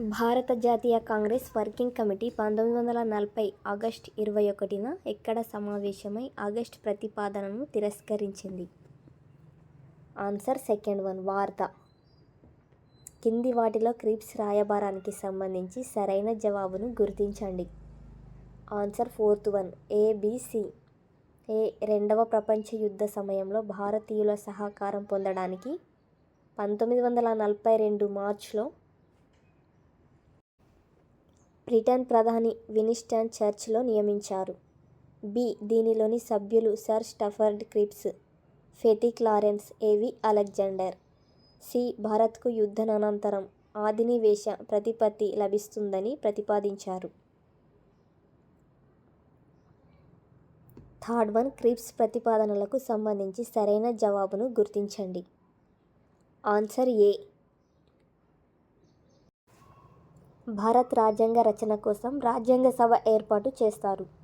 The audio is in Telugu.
భారత జాతీయ కాంగ్రెస్ వర్కింగ్ కమిటీ పంతొమ్మిది వందల నలభై ఆగస్ట్ ఇరవై ఒకటిన ఎక్కడ సమావేశమై ఆగస్ట్ ప్రతిపాదనను తిరస్కరించింది? ఆన్సర్ సెకండ్ వన్ వార్త. కింది వాటిలో క్రిప్స్ రాయబారానికి సంబంధించి సరైన జవాబును గుర్తించండి. Answer fourth one A B C A రెండవ ప్రపంచ యుద్ధ సమయంలో భారతీయుల సహకారం పొందడానికి పంతొమ్మిది వందల నలభై రెండు మార్చ్లో బ్రిటన్ ప్రధాని వినిస్టన్ చర్చిలో నియమించారు. బి. దీనిలోని సభ్యులు sir Stafford Cripps Pethick Lawrence A V Alexander. C. భారత్కు యుద్ధనంతరం ఆదినివేశ ప్రతిపత్తి లభిస్తుందని ప్రతిపాదించారు. థర్డ్ వన్ క్రిప్స్ ప్రతిపాదనలకు సంబంధించి సరైన జవాబును గుర్తించండి. Answer A. భారత రాజ్యాంగ రచన కోసం రాజ్యాంగ సభ ఏర్పాటు చేస్తారు.